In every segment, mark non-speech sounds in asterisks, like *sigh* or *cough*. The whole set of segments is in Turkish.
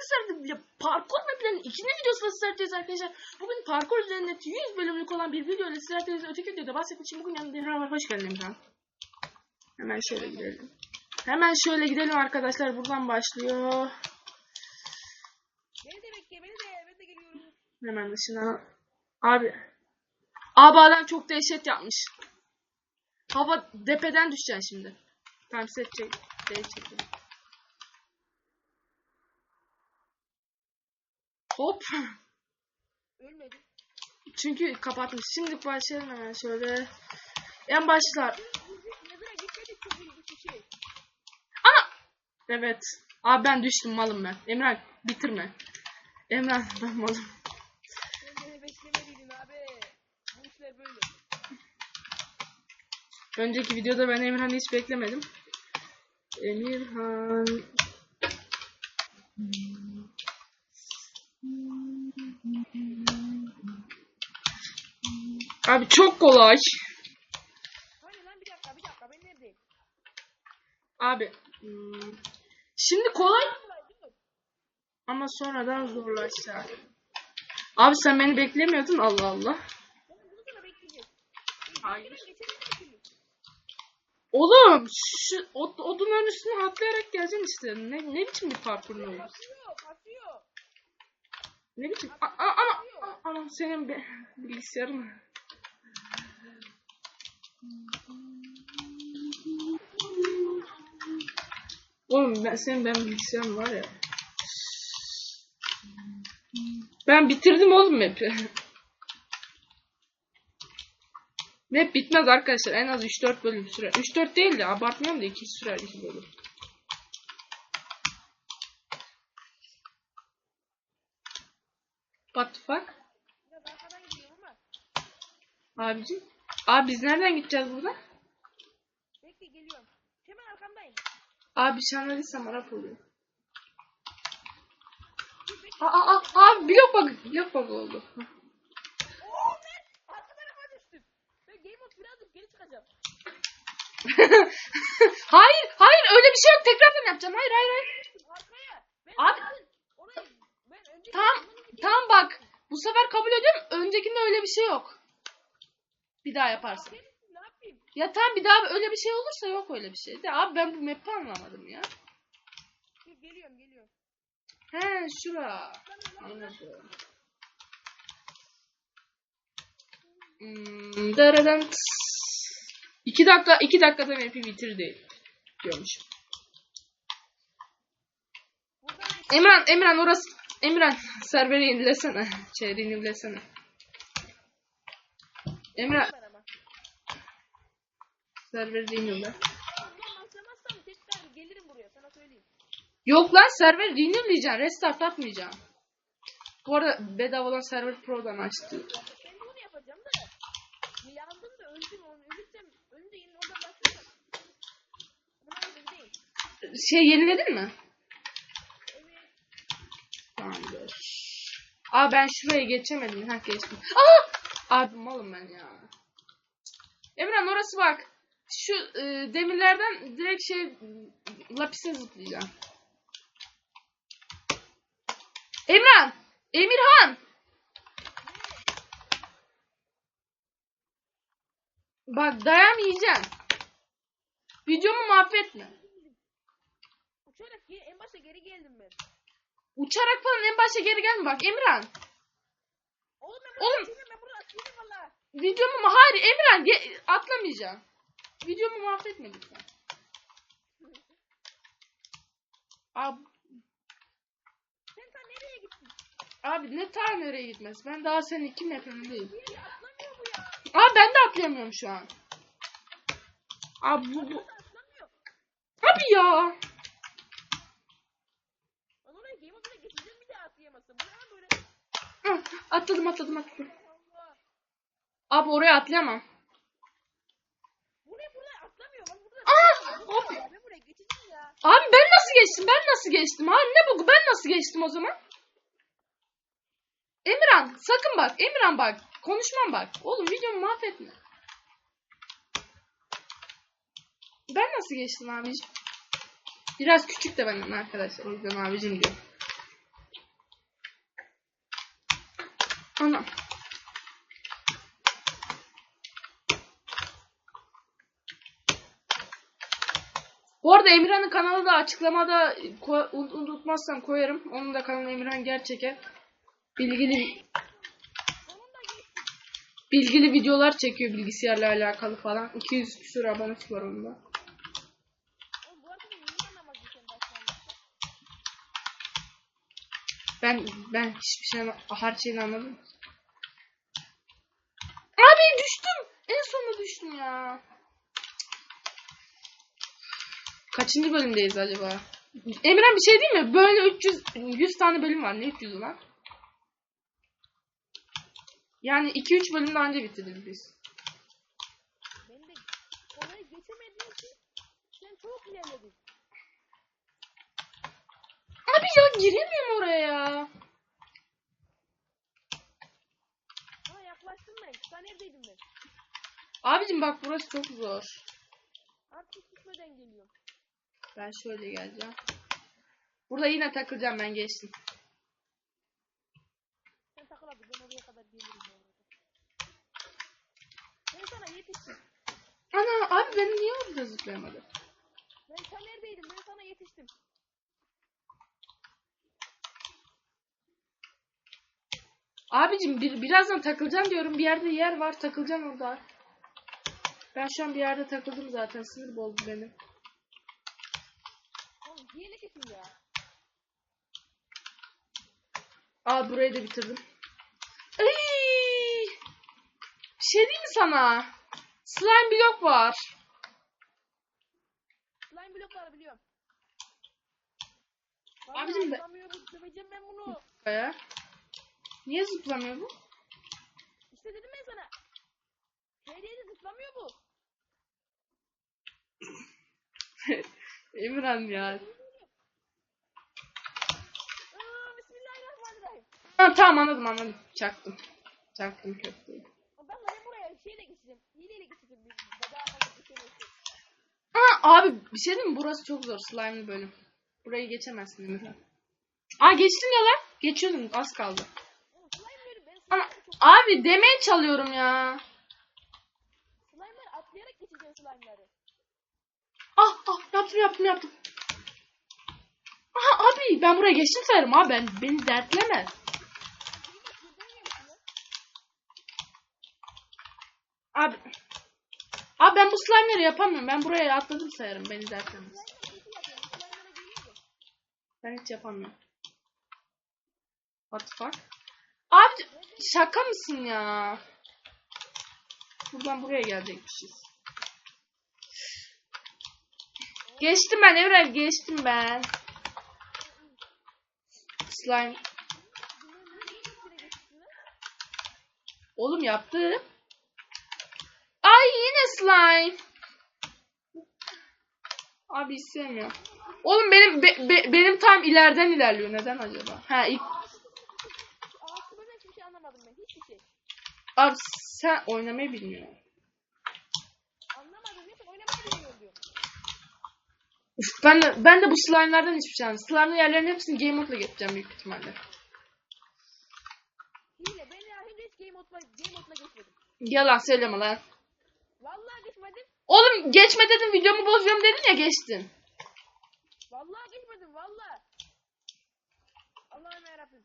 arkadaşlar parkur maplerin ikinci videosunda sizlerleyiz arkadaşlar. Bugün parkur üzerinde 100 bölümlük olan bir video ile sizlerleyiz. Öteki videoda bahsettiğim için bugün yanımda Emrah var. Hoş geldin Emrah. Hemen şöyle gidelim. Hemen şöyle gidelim arkadaşlar. Buradan başlıyor. Beni de bekle, beni de, de geliyorum. Hemen dışına. Abi. Abi adam çok dehşet yapmış. Hava depeden düşeceksin şimdi. Tamam set çek. Şey çekin. Hop. Ölmedim. Çünkü kapatmış. Şimdi başlayalım hemen şöyle. En başlar. Şey. Ana! Evet. Abi ben düştüm malım ben. Emrah bitirme. Emrah ben malım. Önceki videoda ben Emirhan'ı hiç beklemedim. Emirhan. Abi çok kolay. Hani lan bir dakika, bir dakika, ben neredeyim? Abi. hmm, Şimdi kolay ama sonradan zorlaşacak. Abi sen beni beklemiyordun Allah Allah. Ben bunu sana bekleyeceğim. Hayır. Oğlum şu od- odunların üstüne atlayarak geleceksin işte. Ne, ne biçim bir parkur ne olur? Kasıyor, kasıyor. Ne biçim? A- a- ama a- ama senin be bilgisayarın. Oğlum ben senin ben bilgisayarım var ya. Ben bitirdim oğlum map'i. Map bitmez arkadaşlar. En az 3-4 bölüm sürer. 3-4 değil de abartmıyorum da 2 sürer 2 bölüm. What the fuck? Abicim. Abi biz nereden gideceğiz burada? Bekle, geliyorum. Hemen arkamdayım. Abi sen öyleysen Arap oluyor. Aa, aa, aa, abi blok bug, blok bug oldu. Oo ben arka tarafa düştüm. Ben Game of birazcık geri çıkacağım. *laughs* hayır, hayır öyle bir şey yok. Tekrardan yapacağım. Hayır, hayır, hayır. Düştüm arkaya. Ben Abi- orayı ben önce Tamam, tamam bak. Bu sefer kabul ediyorum. Öncekinde öyle bir şey yok. Bir daha yaparsın. Ne yapayım? Ya tamam bir daha öyle bir şey olursa yok öyle bir şey. De abi ben bu map'i anlamadım ya. Geliyorum, geliyorum. He şura. Anladım. Hmm, daradan. İki dakika, iki dakikada map'i bitirdi. Diyormuş. Emran, Emran orası. Emran *laughs* serveri yenilesene. Şey yenilesene. Ben tekrar gelirim buraya sana söyleyeyim. Yok lan server yenileyeceksin. Restart atmayacaksın. Bu arada bedavadan server pro'dan açtı. Ben de onu yapacağım da. Yandım da öldüm onu. Ölürsem önce yine oradan başlayacağım. Buna öyle değil. Şey yeniledin mi? Evet. Tamamdır. Aa ben şuraya geçemedim. Ha geçtim. Aa! Abi malım ben ya. Emran orası bak. Şu e, demirlerden direkt şey lapise zıplayacağım. Emran! Emirhan! Bak dayamayacağım. Videomu mahvetme. Uçarak en başta geri geldim ben. Uçarak falan en başta geri gelme bak Emran. Oğlum Oğlum. burada Oğlum. ben burada atlayayım valla. Videomu hayır Emran ge- atlamayacağım. Videomu mahvetme lütfen. Abi, Sen ta nereye gittin? abi ne ta nereye gitmez. Ben daha senin iki ya. Abi ben de atlayamıyorum şu an. Abi bu, bu. Abi ya. Atladım atladım atladım. Abi oraya atlayamam. Buraya buraya atlamıyor. Ben burada Aa! Abi. Ben buraya geçeceğim ya. Abi ben nasıl geçtim? Ben nasıl geçtim? Ha ne bu? Ben nasıl geçtim o zaman? Emirhan sakın bak. Emirhan bak. Konuşmam bak. Oğlum videomu mahvetme. Ben nasıl geçtim abicim? Biraz küçük de benim arkadaşlar. O yüzden abicim diyor. Anam. Bu arada Emirhan'ın kanalı da açıklamada ko- un- unutmazsam koyarım. Onun da kanalı Emirhan Gerçek'e. Bilgili bilgili videolar çekiyor bilgisayarla alakalı falan. 200 küsur abonesi var onda. Ben ben hiçbir şey her şeyini anladım. Abi düştüm. En sonunda düştüm ya. Kaçıncı bölümdeyiz acaba? Emirhan bir şey değil mi? Böyle 300 100 tane bölüm var. Ne 300'ü lan? Yani 2-3 bölümde anca bitiririz biz. Ben de orayı geçemediğim için sen çok ilerledin. Abi ya giremiyorum oraya ya. Ha yaklaştım ben. Sen neredeydin ben? Abicim bak burası çok zor. Artık gitmeden geliyorum. Ben şöyle geleceğim. Burada yine takılacağım ben geçtim. Sen takıl abi ben oraya kadar gelirim bu arada. Ben sana yetiştim. Ana abi ben niye orada zıplayamadım? Ben sen neredeydin? Ben sana yetiştim. Abicim bir, birazdan takılacağım diyorum. Bir yerde yer var. Takılacağım orada. Ben şu an bir yerde takıldım zaten. Sinir bozdu beni. Oğlum hile kesin ya. Aa burayı da bitirdim. Ay! Bir şey diyeyim mi sana? Slime blok var. Slime blokları biliyorum. Abicim ben bunu. Baya. Niye zıplamıyor bu? İşte dedim ben sana. Hediyede zıplamıyor bu. *laughs* Emirhan ya. Aa, Bismillahirrahmanirrahim. Ha, tamam anladım anladım. Çaktım. Çaktım köfteyi. Ben ben buraya şeyle geçeceğim. Hileyle geçeceğim. Aa, abi bir şey diyeyim mi? Burası çok zor. Slime'lı bölüm. Burayı geçemezsin Emirhan. Aa geçtim ya lan. Geçiyordum. Az kaldı. Ama abi demeye çalıyorum ya. Slime'ları atlayarak geçeceğim slime'ları. Ah ah yaptım yaptım yaptım. Aha abi ben buraya geçtim sayarım abi ben beni dertleme. Beni de sürdürmüyor musun lan? Abi. Abi ben bu slime'ları yapamıyorum. Ben buraya atladım sayarım beni mu? Ben hiç yapamıyorum. What the fuck? Abi şaka mısın ya? Buradan buraya gelecekmişiz. Geçtim ben Evren geçtim ben. Slime. Oğlum yaptım. Ay yine slime. Abi istemiyorum. Oğlum benim be- be- benim tam ileriden ilerliyor. Neden acaba? Ha ilk hiçbir şey anlamadım ben. Hiçbir şey. abi sen oynamayı bilmiyorsun. Anlamadım. Hiç oynamayı bilmiyorum diyor. Uf, ben de, ben de bu slime'lardan hiçbir şey anlamadım. Slime'lı yerlerin hepsini game mode'la geçeceğim büyük ihtimalle. Hile. Ben ya henüz game mode'la, game mode'la geçmedim. Yalan söyleme lan. Oğlum geçme dedim videomu bozuyorum dedin ya geçtin. Vallahi geçmedim. Vallahi. Allah'ım yarabbim.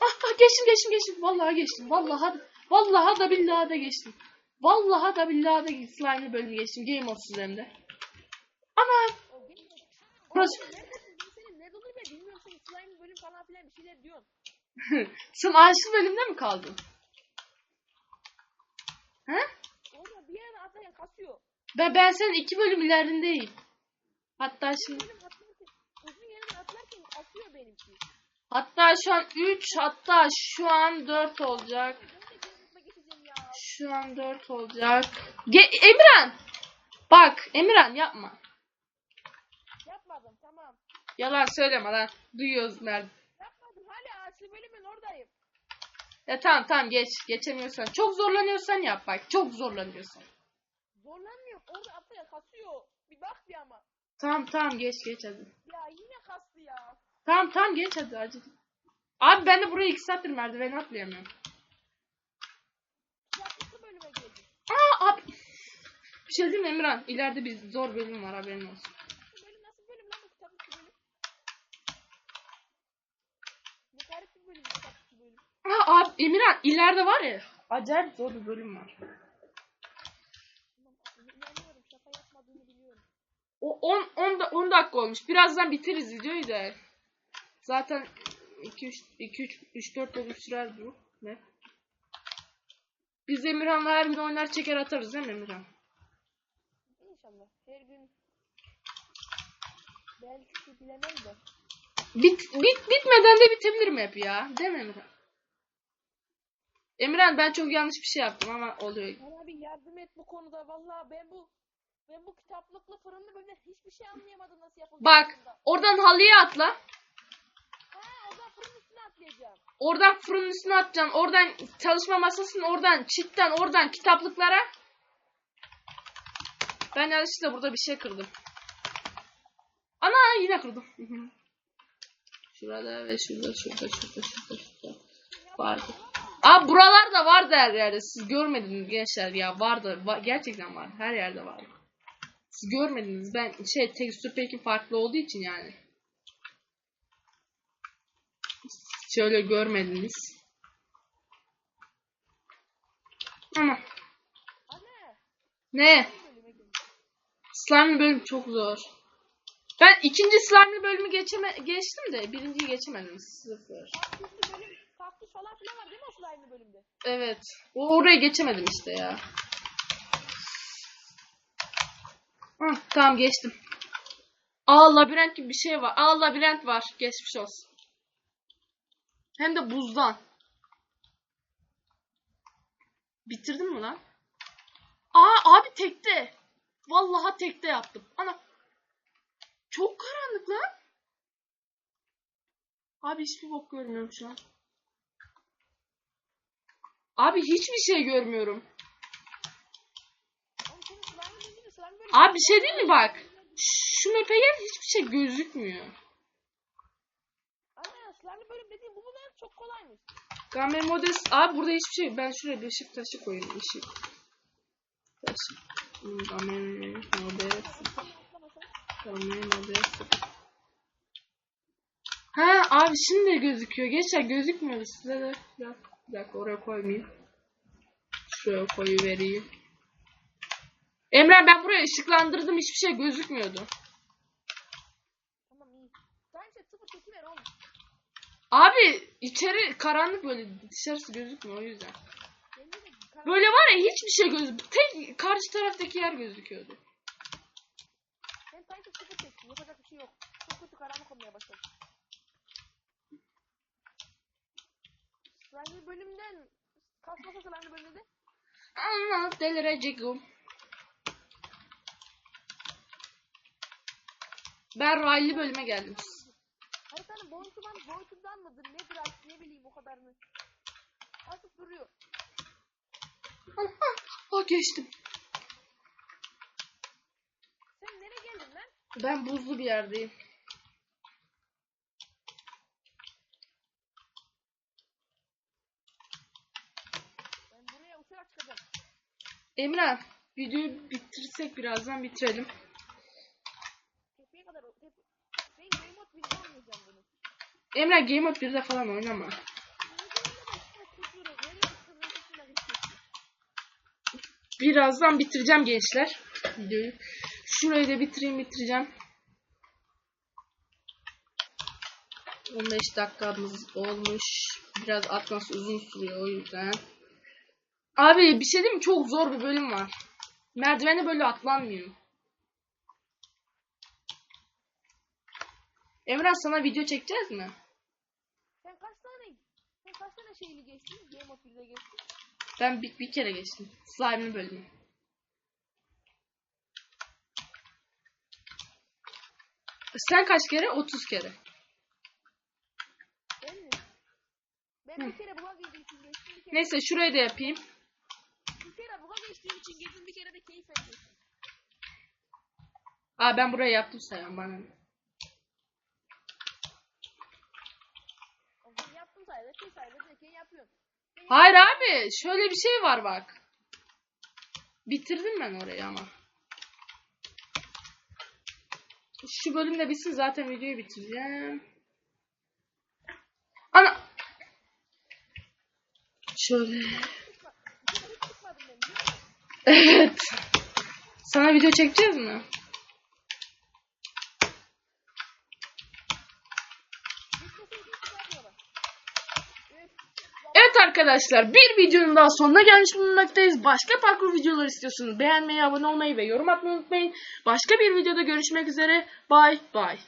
Ah, ah geçtim geçtim geçtim. Vallahi geçtim. Vallahi vallahi da billahi da geçtim. Vallahi da billahi da slime'lı bölümü geçtim. Game modsuz hem de. Ana. Burası- nerede olur ben bilmiyorum. Senin slime bölüm falan filan bir şeyler diyorsun. *laughs* sen ağaçlı bölümde mi kaldın? He? Orada bir yere atlayan kasıyor. Ben, ben senin iki bölüm ilerindeyim. Hatta şimdi uzun yerden atlarken atıyor benimki. hatta şu an 3 hatta şu an 4 olacak. Şu an 4 olacak. Ge- Emirhan! Bak Emirhan yapma. Yapmadım tamam. Yalan söyleme lan. Duyuyoruz nerede. Yapmadım. Hala ağaçlı bölümün oradayım. Ya tamam tamam geç. Geçemiyorsan. Çok zorlanıyorsan yap bak. Çok zorlanıyorsan. Zorlanmıyorum. Orada atlayan kasıyor. Bir bak bir ama. Tamam tamam geç geç hadi. Ya yine kastı ya. Tamam tamam geç hadi acı. Abi ben de buraya iki saattir merdiven atlayamıyorum. Yaptıklı bölüme geldik. Aa abi. Bir şey diyeyim mi Emirhan? İleride bir zor bölüm var haberin olsun. Bu bölüm nasıl bölüm lan bu kitaplıklı bölüm? Ne garip bir bölüm kitaplıklı bölüm. Aa abi Emirhan ileride var ya. Acayip zor bir bölüm var. Tamam inanıyorum şaka yapmadığını biliyorum. O 10 10 10 dakika olmuş. Birazdan bitiririz videoyu da. Zaten 2 3 2 3 3 4 bölüm sürer bu. Ne? Biz Emirhan'la her gün oynar çeker atarız değil mi Emirhan? İnşallah her gün belki bilemem de. Bit, bit bitmeden de bitebilir mi hep ya? Değil mi Emirhan? Emirhan ben çok yanlış bir şey yaptım ama oluyor. Bana bir yardım et bu konuda vallahi ben bu ben bu kitaplıklı fırınlı bölümde hiçbir şey anlayamadım nasıl yapıldığını. Bak oradan halıya atla. Ha o zaman fırının üstüne atlayacağım. Oradan fırının üstüne atacaksın. Oradan çalışma masasının oradan çitten oradan kitaplıklara. Ben yanlışlıkla burada bir şey kırdım. Ana yine kırdım. Şurada ve şurada şurada şurada şurada şurada. Vardı. Aa buralarda vardı her yerde. Siz görmediniz gençler ya. Vardı. Va- gerçekten vardı. Her yerde vardı. Siz görmediniz. Ben şey tekstür peki farklı olduğu için yani. Şöyle görmediniz. Ama Anne ne? Slime bölüm çok zor. Ben ikinci slime bölümü geçeme geçtim de birinciyi geçemedim. Sıfır. Kaktüs falan filan var değil mi o slime'lı bölümde? Evet. O oraya geçemedim işte ya. Hah, tamam geçtim. Aa labirent gibi bir şey var. Aa labirent var. Geçmiş olsun. Hem de buzdan. Bitirdin mi lan? Aa abi tekte. Vallahi tekte yaptım. Ana. Çok karanlık lan. Abi hiçbir bok görmüyorum şu an. Abi hiçbir şey görmüyorum. Oğlum senin slime'lı bölümde slime bölümü. Abi bir şey değil mi bak? Şu map'e gel hiçbir şey gözükmüyor. Anne slime'lı bölüm dediğim bu bunlar çok kolaymış. Gamer Models... Abi burada hiçbir şey... Ben şuraya bir ışık taşı koyayım. Işık. Taşı. Hmm, Gamer Models... Gamer Models... Ha abi şimdi gözüküyor. Gençler gözükmüyor size de. Ya, bir dakika oraya koymayayım. Şuraya koyuvereyim. Emre ben buraya ışıklandırdım. Hiçbir şey gözükmüyordu. Tamam iyi. Bence sıfır çekiver oğlum. Abi içeri karanlık böyle dışarısı gözükmüyor o yüzden. Bence de karanlık. Böyle var ya hiçbir şey gözükmüyor. Tek karşı taraftaki yer gözüküyordu. Ben sanki sıfır çektim. Yapacak bir şey yok. Çok kötü karanlık olmaya başladı. Slime'lı bölümden kasmasa slime'lı bölümde de Allah delireceğim. Ben raylı bölüme geldim. haritanın boyutundan, boyutundan mıdır nedir artık ne bileyim o kadarını. Artık duruyor. Ha geçtim. Sen nereye geldin lan? Ben buzlu bir yerdeyim. Ben buraya uçarak çıkacağım. Emre videoyu bitirsek birazdan bitirelim. Tepeye kadar o tepe. Ben game mode bir oynayacağım bunu. Emre Game Mode 1'de falan oynama. Birazdan bitireceğim gençler videoyu. Şurayı da bitireyim bitireceğim. 15 dakikamız olmuş. Biraz atması uzun sürüyor o yüzden. Abi bir şey diyeyim? Çok zor bir bölüm var. Merdivene böyle atlanmıyor. Emrah sana video çekeceğiz mi? Şeyli geçtin? Game of 1'de geçtin. Ben bir, bir kere geçtim. Slime'lı bölümü. Sen kaç kere? 30 kere. Ben mi? Ben bir kere buga girdiğim için geçtim. Bir kere, Neyse şurayı da yapayım. bir kere buga geçtiğim için geçtim. Bir kere de keyif ettim. Aa ben burayı yaptım sayın bana. ne? O gün yaptım. Sadece saygıdayken yapıyorsun. Hayır abi şöyle bir şey var bak. Bitirdim ben orayı ama. Şu bölüm de bitsin zaten videoyu bitireceğim. Ana. Şöyle. Evet. Sana video çekeceğiz mi? Evet arkadaşlar bir videonun daha sonuna gelmiş bulunmaktayız. Başka parkur videoları istiyorsunuz. Beğenmeyi, abone olmayı ve yorum atmayı unutmayın. Başka bir videoda görüşmek üzere. Bye bye.